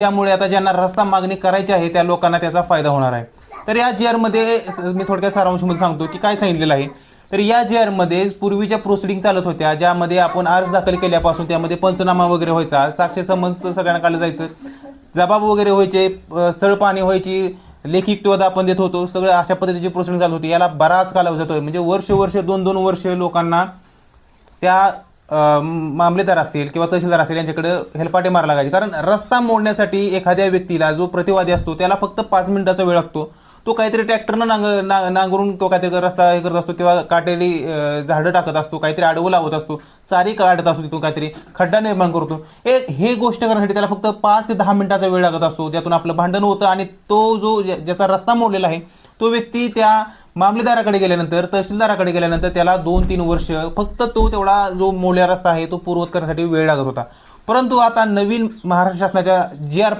त्यामुळे आता ज्यांना रस्ता मागणी करायची आहे त्या लोकांना त्याचा फायदा होणार आहे. तर या जी आरमध्ये मी थोडक्यात सारांशमध्ये सांगतो की काय सांगितलेलं आहे. तर या जी आरमध्ये पूर्वीच्या प्रोसिडिंग चालत होत्या ज्यामध्ये आपण अर्ज दाखल केल्यापासून त्यामध्ये पंचनामा वगैरे व्हायचा साक्ष संबंध सगळ्यांना काढलं जायचं. जबाब वगैरे व्हायचे स्थळ पाहणी व्हायची लेखी युक्तिवाद आपण देत होतो सगळं अशा पद्धतीची प्रोसिडिंग चालू होती. याला बराच कालावधी जातो म्हणजे वर्ष वर्ष दोन दोन वर्ष लोकांना त्या मामलेदार असेल किंवा तहसीलदार असेल यांच्याकडे हेलपाटे मारायला लागायचे. कारण रस्ता मोडण्यासाठी एखाद्या व्यक्तीला जो प्रतिवादी असतो त्याला फक्त पाच मिनिटाचा वेळ लागतो. तो काहीतरी ट्रॅक्टरनं नांग ना नांगरून किंवा काहीतरी रस्ता हे करत असतो किंवा काटेरी झाडं टाकत असतो काहीतरी आडवं लावत असतो सारी काढत असतो तिथून काहीतरी खड्डा निर्माण करतो. हे हे गोष्ट करण्यासाठी त्याला फक्त पाच ते दहा मिनिटाचा वेळ लागत असतो. ज्यातून आपलं भांडण होतं आणि तो जो ज्याचा रस्ता मोडलेला आहे तो व्यक्ती त्या मामलेदाराकडे गेल्यानंतर तहसीलदाराकडे गेल्यानंतर त्याला दोन तीन वर्ष फक्त तो तेवढा जो मोल्या रस्ता आहे तो पूर्वत करण्यासाठी वेळ लागत होता. परंतु आता नवीन महाराष्ट्र शासनाच्या जी आर